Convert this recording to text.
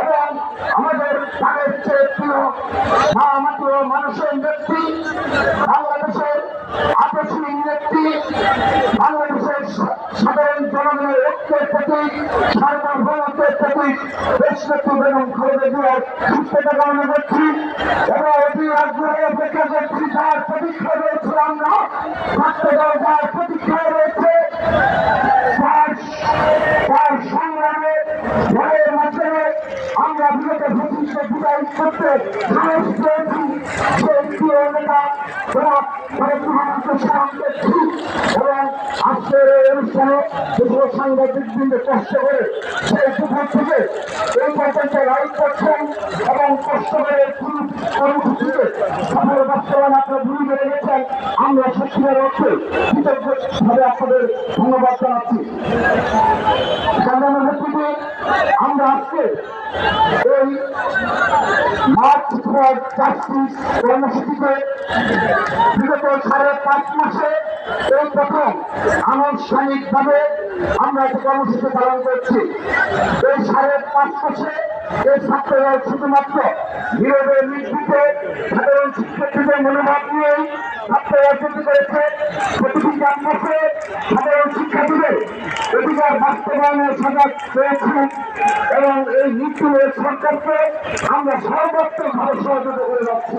এবং আমাদের প্রাণের চেয়ে মানুষের ব্যক্তি বাংলাদেশের আপসী ব্যক্তি বাংলাদেশের সাধারণ জনগণের ঐক্যের প্রতি সার্বভৌমত্বের প্রতি দেশব্যাপী এবং খবরের দিয়ার সুস্থতা তার প্রতীক্ষা রয়েছে আমরা। থাকতে দরকার প্রতীক্ষা রয়েছে। তার সংগ্রামে এবং আজকের এই অনুষ্ঠানে দুপুর সাংবাদিক বৃন্দ কষ্ট করে সেই দুপুর থেকে এই পর্যন্ত লাইভ করছেন এবং কষ্ট আপনাদের ধন্যবাদ জানাচ্ছি। আমরা আজকে এই ফর জাস্টিস কর্মসূচিতে। বিগত সাড়ে পাঁচ মাসে এই প্রথম আনুষ্ঠানিকভাবে আমরা এই কর্মসূচি পালন করছি। এই সাড়ে পাঁচ মাসে এই ছাত্ররা শুধুমাত্র নিয়োগের নির্দিতে সাধারণ শিক্ষার্থীদের মনোভাব নিয়েই ছাত্ররা করেছে প্রতিটি ক্যাম্পাসে সাধারণ এবং এই নীতি সরকারকে আমরা সর্বাত্মকভাবে সহযোগিতা করে যাচ্ছি।